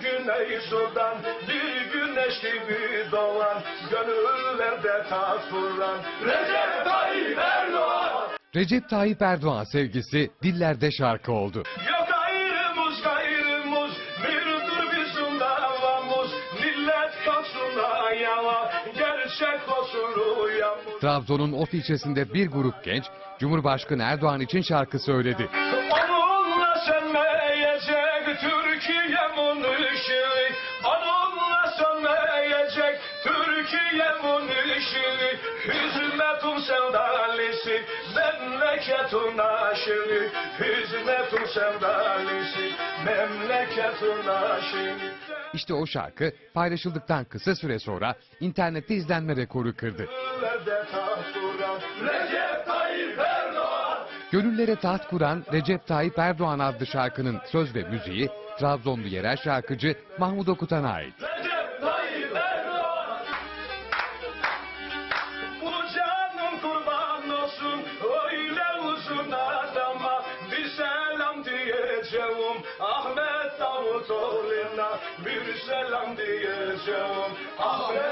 güney sudan Bir güneş gibi doğan Gönüllerde tat kuran Recep Tayyip Erdoğan Recep Tayyip Erdoğan sevgisi dillerde şarkı oldu. Yok ayrımız gayrımız Birdir bizim davamız Millet kalsın ayağa Gerçek olsun rüyamız Trabzon'un Of ilçesinde bir grup genç Cumhurbaşkanı Erdoğan için şarkı söyledi. Onunla sönmeyecek Türkiye'min Türkiye'min ışığı Hizmetin sevdalisi Memleketin aşığı Hizmetin sevdalisi Memleketin aşığı İşte o şarkı paylaşıldıktan kısa süre sonra internette izlenme rekoru kırdı. Gönüllere taht kuran Recep Tayyip Erdoğan adlı şarkının söz ve müziği Trabzonlu yerel şarkıcı Mahmut Okutan'a ait. Diyeceğim. Ahmet Davutoğlu'na Bir selam diyeceğim. Ahmet